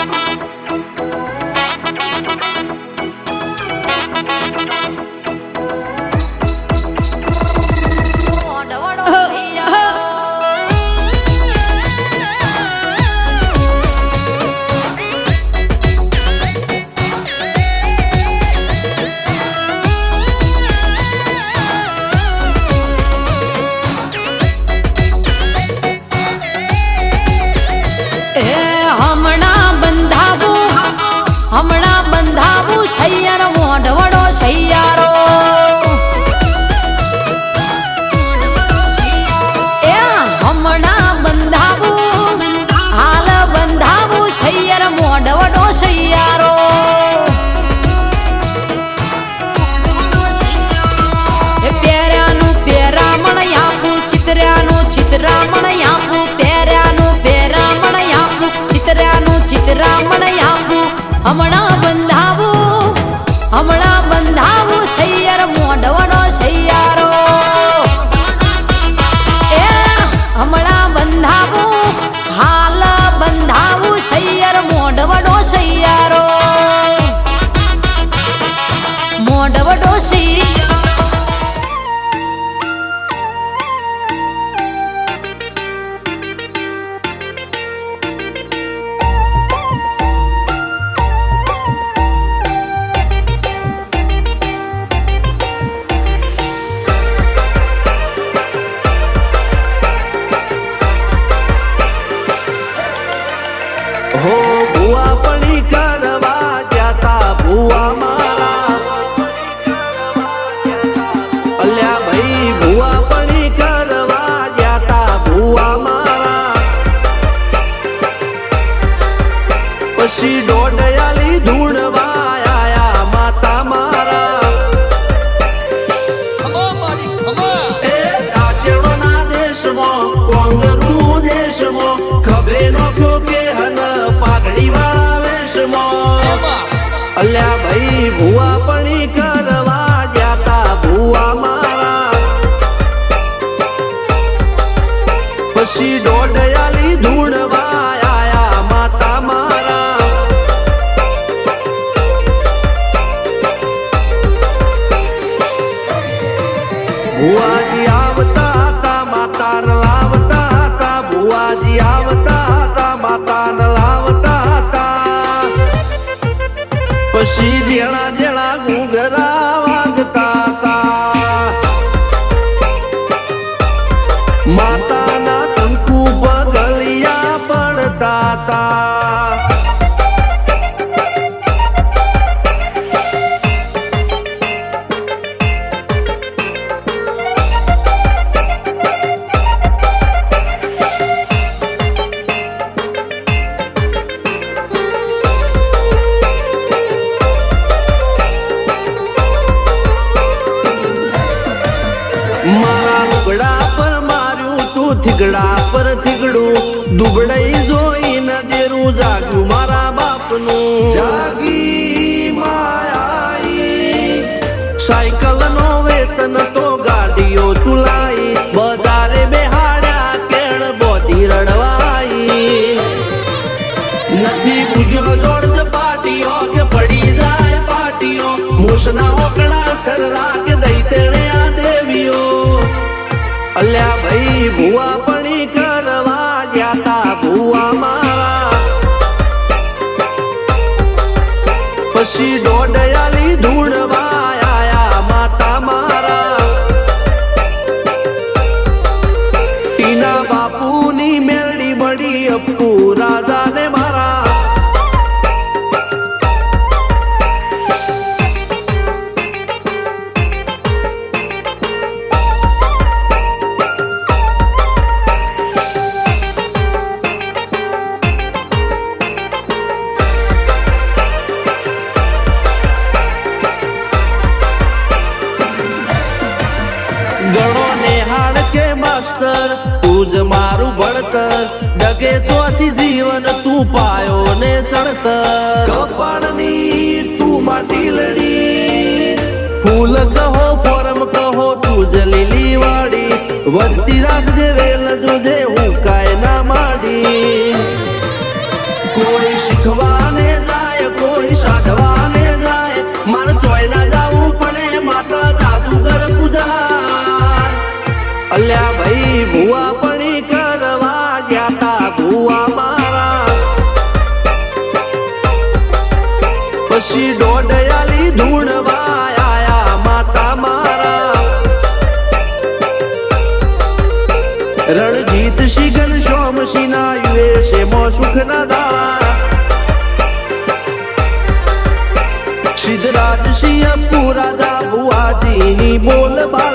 એ સૈયર મોઢવડો સૈયારો એ હમણાં બંધાવું, હાલ બંધાવું સૈયર મોઢવડો સૈયારો એ પેર્યાનું પેરામણ આપું ચિતર્યાનું ચિતરામણ આપું પેર્યાનું પેરામણ આપું ચિતર્યાનું ચિતરામણ હમણાં બંધાવું હો ભુવા પણી કરવા જતા ભુવા અલ્યા ભાઈ ભુવા પણી કરવા જાતા ભુવા મારા. પછી દોડયાલી થીગડા પર થીગડું દુબડાઈ જોઈ ન દેરું જાગ્યું મારા બાપનું. જાગી માયાઈ. સાયકલ નો વેતન તો ગાડીઓ તુલાઈ બજારે બેહાડ્યા કેળ બોધી રડવાઈ. નથી પૂજ્યો જોડ પાટીઓ કે પડી જાય પાટીઓ. મૂસના અલ્યા ભાઈ ભુવા પણી કરવા ગયા તા ભુવા મારા. પછી દોડયાલી ગણો નિહાળ કે માસ્ટર તું જ મારું ભણતર. ડગે તોથી જીવન તું પાયો ને ચણતર. કપાળની તું માટી લડી. ફૂલ કહો ફોરમ કહો તું જ લીલી વાડી વધતી રાખજે વેલ જોજે અલ્યા ભાઈ, ભુવા પડી કરવા ગયા તા ભુવા મારા. પછી દોડયાલી માતા મારા. રણજીત સિંહ સોમ સિના યુએ છે મો સુખ ના દાળા સિદ્ધરાજ સિંહ પુરાજા ભુવાજીની બોલ બા